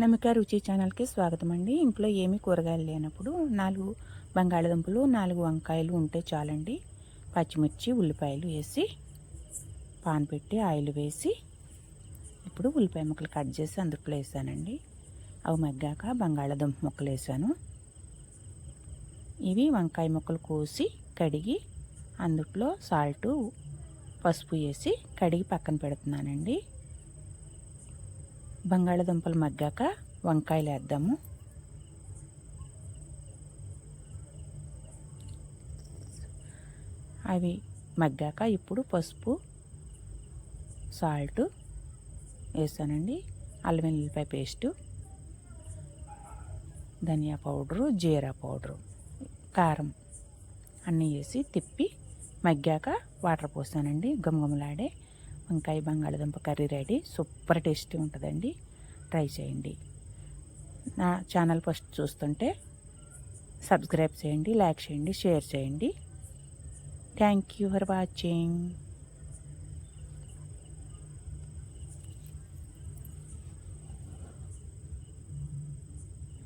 నమిక రుచి ఛానల్కి స్వాగతం అండి ఇంట్లో ఏమీ కూరగాయలు లేనప్పుడు నాలుగు బంగాళదుంపలు నాలుగు వంకాయలు ఉంటే చాలండి. పచ్చిమిర్చి ఉల్లిపాయలు వేసి పాన్ పెట్టి ఆయిల్ వేసి ఇప్పుడు ఉల్లిపాయ ముక్కలు కట్ చేసి అందుట్లో వేసానండి. అవి మగ్గాక బంగాళదుంప ముక్కలు వేసాను. ఇవి వంకాయ ముక్కలు కోసి కడిగి అందుట్లో సాల్టు పసుపు వేసి కడిగి పక్కన పెడుతున్నానండి. బంగాళదుంపలు మగ్గాక వంకాయలు వేద్దాము. అవి మగ్గాక ఇప్పుడు పసుపు సాల్ట్ వేసానండి అల్లం వెల్లుల్లిపాయ పేస్టు ధనియా పౌడరు జీరా పౌడరు కారం అన్నీ వేసి తిప్పి మగ్గాక వాటర్ పోసానండి గమగమలాడే వంకాయ బంగాళదుంప కర్రీ రెడీ. సూపర్ టేస్టీ ఉంటుందండి. ట్రై చేయండి. నా ఛానల్ ఫస్ట్ చూస్తుంటే సబ్స్క్రైబ్ చేయండి లైక్ చేయండి షేర్ చేయండి. Thank you for watching.